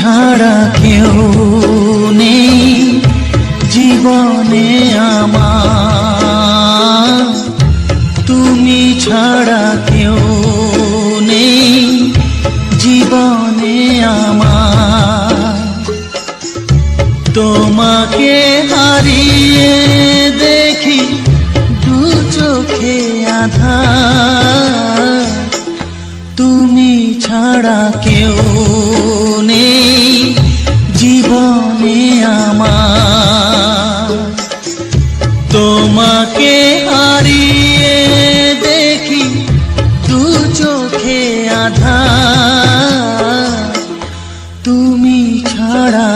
ছাড়া কেউ নেই জীবনে আমার। তুমি ছাড়া কেউ নেই জীবনে আমার। তোমাকে হারিয়ে দেখি দু চোখে আধার। তুমি ছাড়া কেউ নেই তোমাকে হারিয়ে দেখি দু চোখে আধা তুমি ছাড়া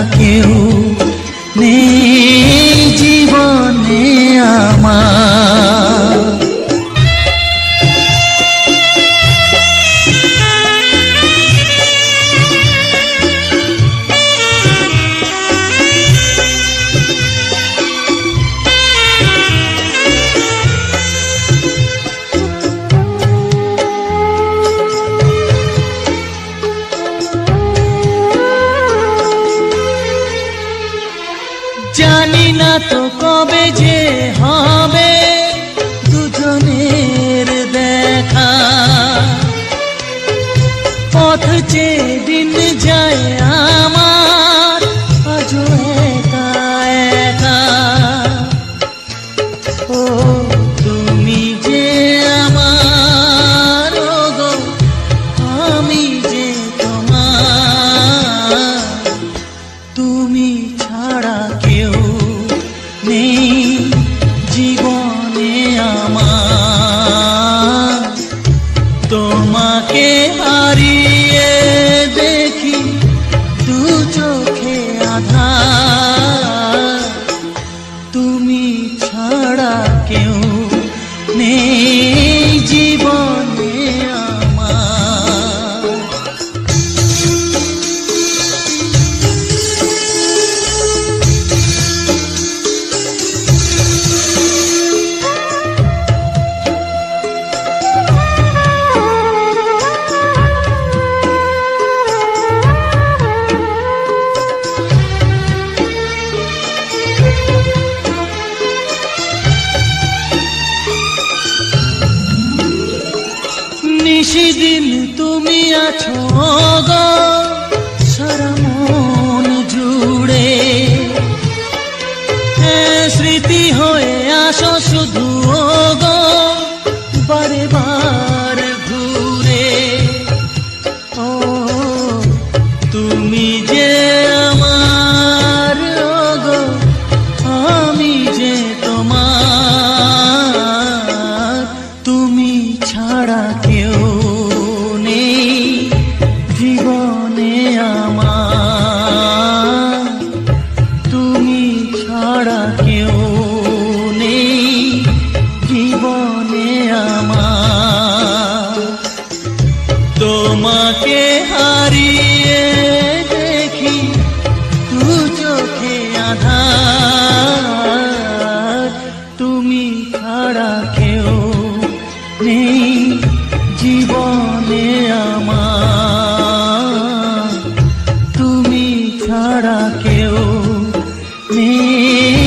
জানি না তো কবে যে হবে দুজনের দেখা। পথ যে দিন যায় আমার, আজও একা একা। ও নিশিদিন তুমি আছো গো সারা মন জুড়ে। এ স্মৃতি হয়ে আসো শুধু গো, বারে বার ঘুরে। নেই জীবনে আমার। তুমি ছাড়া কেউ নেই।